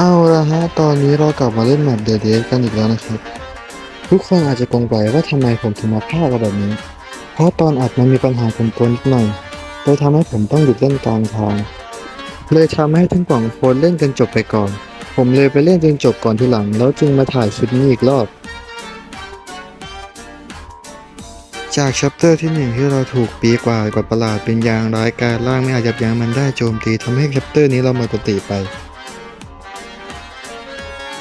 เอาละฮะ ตอนนี้เรากลับมาเล่นแมปเดเดกันอีกแล้วนะครับ ทุกคนอาจจะกงไปว่าทำไมผมถึงมาพากันแบบนี้ เพราะตอนอัดมันมีปัญหาผมตัวนิดหน่อยเลยทำให้ผมต้องหยุดเล่นกลางทาง เลยทำให้ทั้งกล่องโฟนเล่นกันจบไปก่อน ผมเลยไปเล่นจนจบก่อนทีหลัง แล้วจึงมาถ่ายชุดนี้อีกรอบ จากชัปเตอร์ที่หนึ่งที่เราถูกปีกว่ากับประหลาดเป็นยางร้ายกายร่างไม่อาจยับยั้งมันได้โจมตีทำให้ชัปเตอร์นี้เราหมดสติไป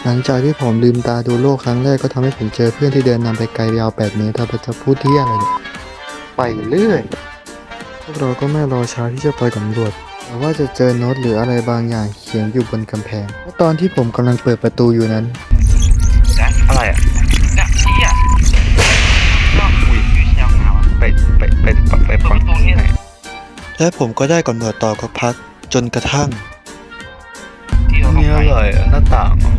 หลังจากที่ผมลืมตาดูโลกครั้งแรกก็ทำให้ผมเจอเพื่อนที่เดินนำไปไกลยาว8เมตรถ้าจะพูดที่อะไรเนี่ยไปเรื่อยพวกเราก็ไม่รอช้าที่จะไปสำรวจแต่ว่าจะเจอโน้ตหรืออะไรบางอย่างเขียนอยู่บนกำแพงและตอนที่ผมกำลังเปิดประตูอยู่นั้นนะอะไรอะน่ะเชี่ยก็อุ้ยเชี่ยมาวะไปไปไปไปไปฟังตรงนี้ไหนและผมก็ได้กำหนดต่อก็พักจนกระทั่งที่เรานี่อะไรอะหน้าต่าง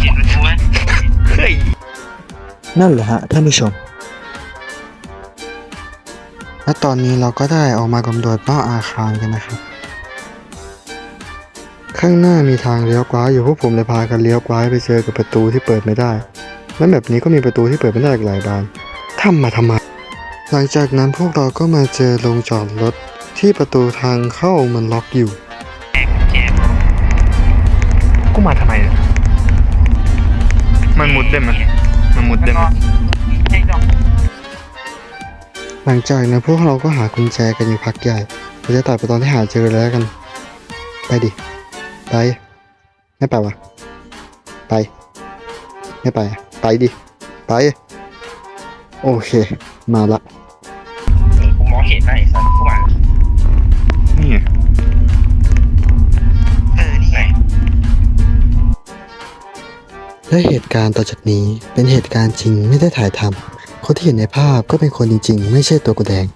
เห็นมันใช่ไหมเฮ้ยนั่นแหละฮะท่านผู้ชม และตอนนี้เราก็ได้ออกมากำหนดเป้าอาคารกันนะครับ ข้างหน้ามีทางเลี้ยวขวาอยู่พวกผมเลยพากันเลี้ยวขวาไปเจอกับประตูที่เปิดไม่ได้ และแบบนี้ก็มีประตูที่เปิดไม่ได้อีกหลายบานทำมาทำไม หลังจากนั้นพวกเราก็มาเจอโรงจอดรถที่ประตูทางเข้ามันล็อกอยู่ กูมาทำไมเนี่ยมันมุดได้ไหมมันมุดได้ไหมใช่ดอกหลังจากนั้นพวกเราก็หากุญแจกันอยู่พักใหญ่เราจะตัดไปตอนที่หาเจอแล้วกัน ไปดิ ไป ไม่ไปวะไป ไม่ไปอะไปดิ ไป โอเค มาละเออกูมองเห็นนะไอ้สัสกู และเหตุการณ์ต่อจากนี้เป็นเหตุการณ์จริงไม่ได้ถ่ายทำคนที่เห็นในภาพก็เป็นคนจริง ๆ ไม่ใช่ตัวกูแดง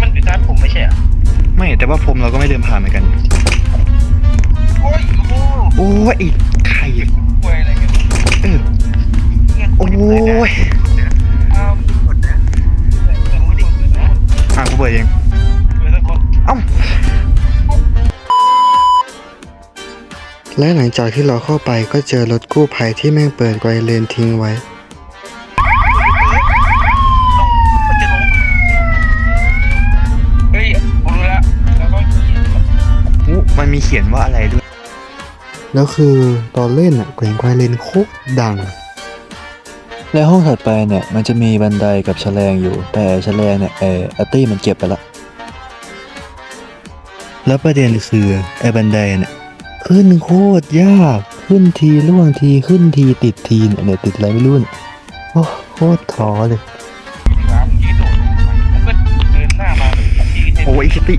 มันอยู่ใต้ผมไม่ใช่เหรอไม่แต่ว่าผมเราก็ไม่เดินผ่านเหมือนกัน โอ้ยโอ้โอ้ยไอ้ไข่ป่วยอะไรกันเออเนี่ยโอ้ยอ้าวกดนะเปิดไม่ได้เปิดนะอะกูเปิดเองเปิดแล้วกดเอ้า และหลังจากที่เราเข้าไปก็เจอรถกู้ภัยที่แม่งเปิดไวเลนทิ้งไว้ต้องมันจะลงเฮ้ยผมรู้แล้วแล้วก็ขี่อู้มันมีเขียนว่าอะไรด้วย แล้วคือตอนเล่นอะแกว่งไวเลนโคตรดังในห้องถัดไปเนี่ยมันจะมีบันไดกับแฉลงอยู่ แต่แฉลงเนี่ยเอออาร์ตี้มันเก็บไปละ แล้วประเด็นคือไอ้บันไดเนี่ย ขึ้นโคตรยาก ขึ้นทีล่วงทีขึ้นทีติดทีเนี่ยเนี่ยติดอะไรไม่รู้เนี่ยโอ้โคตรท้อเลยน้ำยืดโดดมันก็เดินหน้ามาที่ให้โอ้ยคิตติ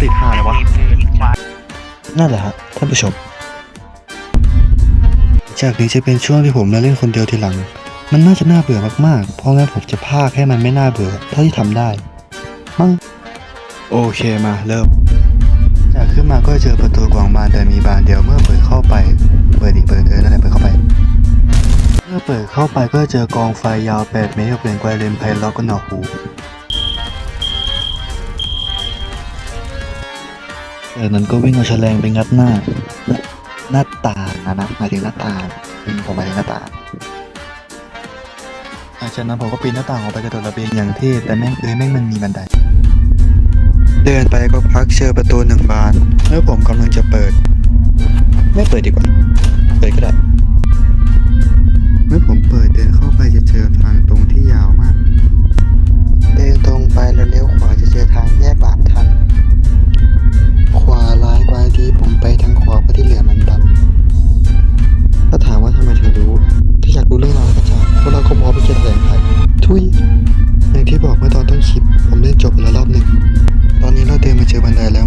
ติดหาเลยวะเดินมานั่นแหละฮะท่านผู้ชม จากนี้จะเป็นช่วงที่ผมมาเล่นคนเดียวทีหลัง มันน่าจะน่าเบื่อมากๆ เพราะงั้นผมจะพากให้มันไม่น่าเบื่อเท่าที่ทำได้ มั้งโอเคมาเริ่ม จากขึ้นมาก็เจอประตูกวางบานแต่มีบานเดียวเมื่อเปิดเข้าไป เปิดอีกเปิดเออนั่นแหละเปิดเข้าไปเมื่อเปิดเข้าไปก็เจอกองไฟยาว8เมตรเปลี่ยนไกวเลนไพล็อกก็หนวกหูจากนั้นก็วิ่งเอาแฉลงไปงัดหน้า หน้าหน้าต่านะนะหมายถึงหน้าตาผมหมายถึงหน้าตางหลังจากนั้นผมก็ปีนหน้าต่างออกไปกระโดดระเบียงอย่างเท่แต่แม่งเอ้ยแม่งมันมีบันได เดินไปก็พักเจอประตูหนึ่งบาน เมื่อผมกำลังจะเปิด ไม่เปิดดีกว่า เปิดก็ได้ เมื่อผมเปิดเดินเข้าไปจะเจอทางตรงที่ยาวมาก เดินตรงไปแล้วเลี้ยวขวาจะเจอทางแยกบาปทัน ขวาร้ายบางทีผมไปทางขวาเพราะที่เหลือมันดำถ้าถามว่าทำไมถึงรู้ ถ้าอยากรู้เรื่องราวกระจายพวกเราก็พร้อมไปเขียนแถลงไขทุย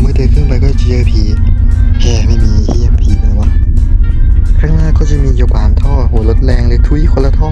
ไมื่เดินขึ้นไปก็เจอผีแห่ไม่มีเฮียผีเลยวะข้างหน้าก็จะมีอยู่บานท่อโหรถแรงเลยทุยคนละท่อ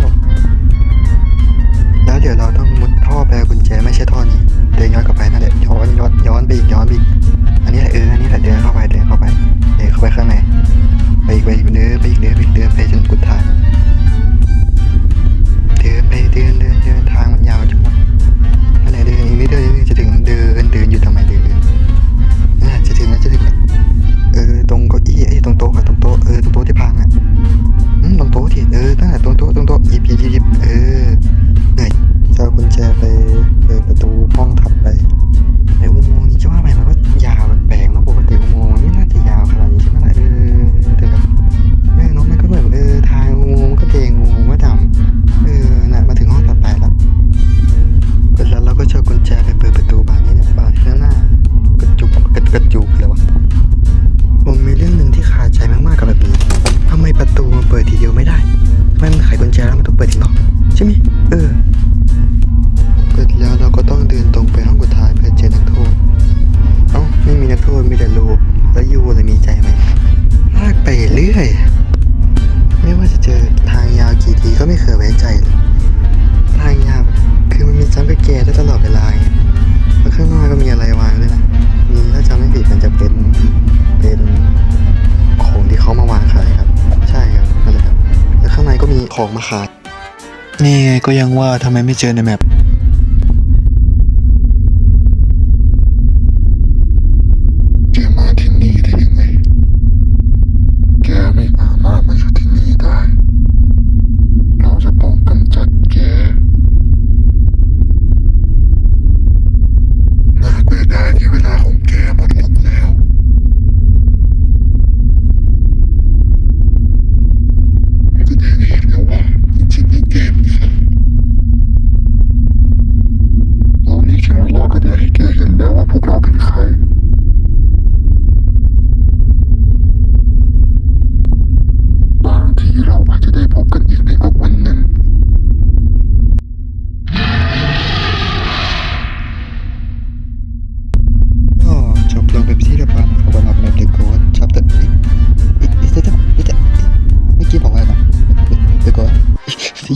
ปิดทีเดียวไม่ได้มันไขกุญแจแล้วมันต้องเปิดอีหรอกใช่ไหมเออ เปิดแล้วเราก็ต้องเดินตรงไปห้องกุท้ายเพื่อเจอนักโทษ เอ้าไม่มีนักโทษมีแต่รูแล้วยูเลยมีใจไหมลากไปเรื่อย ไม่ว่าจะเจอทางยาวกี่ทีก็ไม่เคยไว้ใจทางยาวคือมันมีจัมกับแกได้ตลอดเวลา ของมาขายนี่ไงก็ยังว่าทำไมไม่เจอในแมป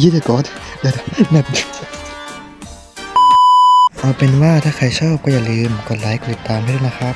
ี่สิบกอนเดี๋ยวแบบเอาเป็นว่าถ้าใครชอบก็อย่าลืมกดไลค์กดติดตามด้วยนะครับ